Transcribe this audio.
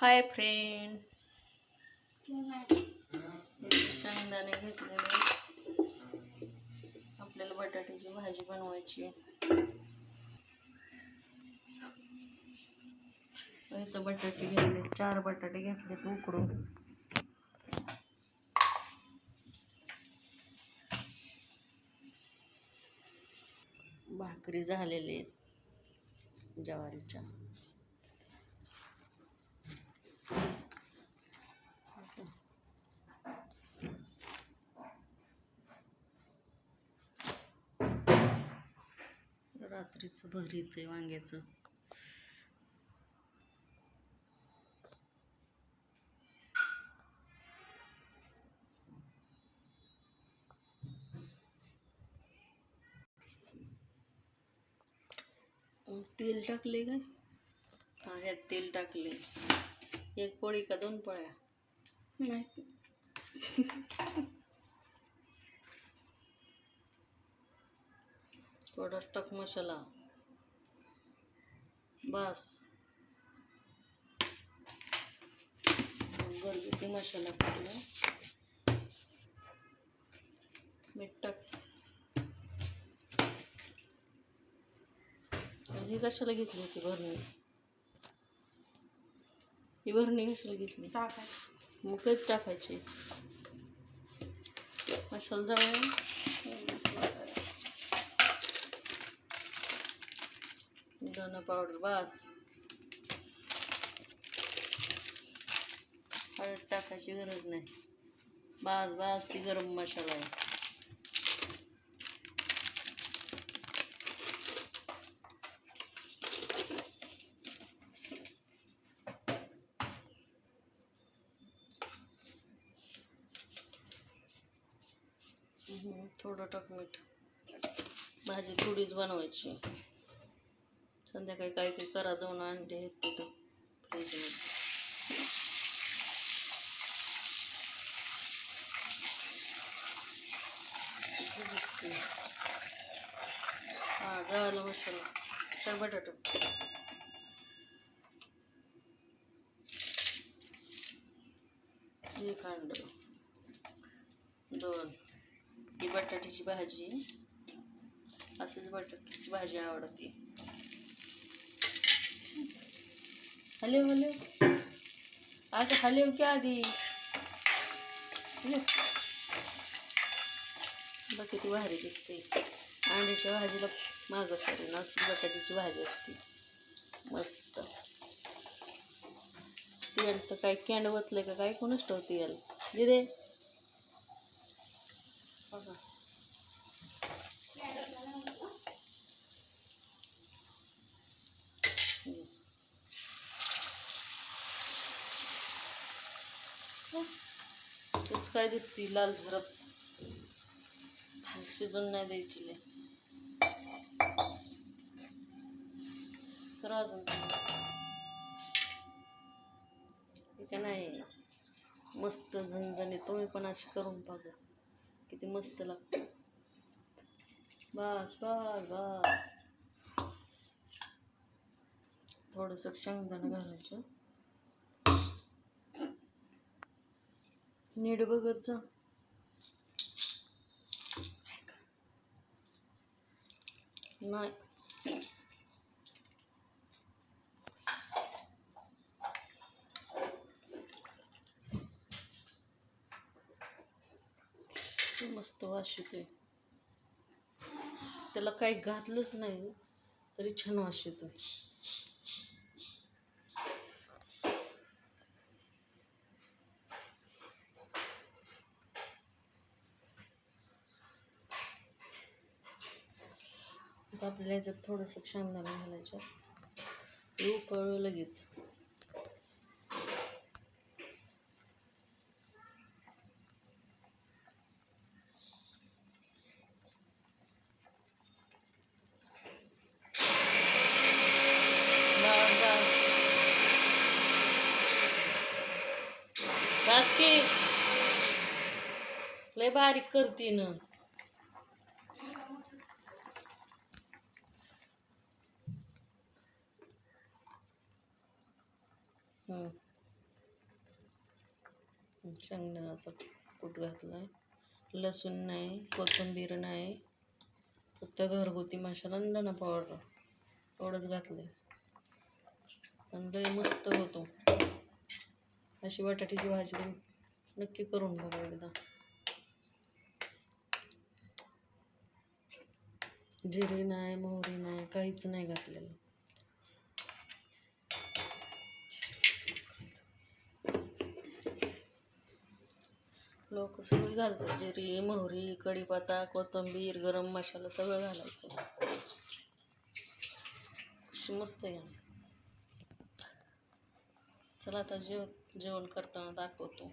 Hi friend शेंगदाणे घेतलेले. आपल्याला बटाट्याची भाजी बनवायची. इथं बटाटे घेतले चार बटाटे घेतलेत उकडून. भाकरी झालेले आहेत ज्वारीच्या. रात्रीचं भरीत आहे वांग्याचं. तेल टाकले काय? हा ह्यात तेल टाकले. एक पोळी का दोन पोळ्या? थोडा टाक मसाला बस घरगुती मसाला टाकला मीठ टाक आणि ही कशाला घेतली होती भरणी. ही भरणी कशाला घेतली? मग कधी टाकायची. मसाला जाऊया धना पावडर बस हळद टाकायची गरज नाही. बास बास ती गरम मसाला आहे. थोडं टाक मीठ. भाजी थोडीच बनवायची. संध्याकाळी काहीतरी करा दोन अंडे आहेत तिथं. फ्रीजमध्ये हां जळालं मसाला. तर बटाटो. एक अंड. दोन. ही बटाट्याची भाजी. असेच बटाट्याची भाजी आवडते. हॅलो हॅलो अगं हॅलो की आधी हॅलो बघ किती भारी दिसते. अंड्याच्या भाजीला मागं सरी असते बटाट्याची भाजी असते. मस्त. तेल तर काय कॅन्ड वतलं का काय? कोणच ठेवते याला. दिदे बघा. तस काय दिसती लाल झरप? भाजी शिजून नाही द्यायची लय. तर अजून ठीक नाही मस्त झणझणी तुम्ही पण अशी करून बघा. किती मस्त लागते. बस बस बस. थोडंसं शेंगदाणं घालायचं. नीट बघत जा नाही. मस्त वास येतोय त्याला काही घातलंच नाही तरी छान वास येतोय आता आपल्याला याच्यात थोडंसं शेंगदाणा घालायचं. हे उकळलं लगेच. की लय बारीक करते ना. शेंगदाण्याचा कूट आहे लसूण नाही कोथिंबीर नाही. फक्त घरगुती मसाला आणि धना पावडर एवढंच आहे आणि लय मस्त होतो. अशी बटाट्याची भाजी तुम्ही नक्की करून बघा एकदा. जिरी नाही मोहरी नाही काहीच नाही घातलेलं. लोक सगळी घालतात. जिरी मोहरी कढीपत्ता कोथिंबीर गरम मसाला सगळं घालायचं. अशी मस्त आहे. चला आता जेव जेवण करताना दाखवतो.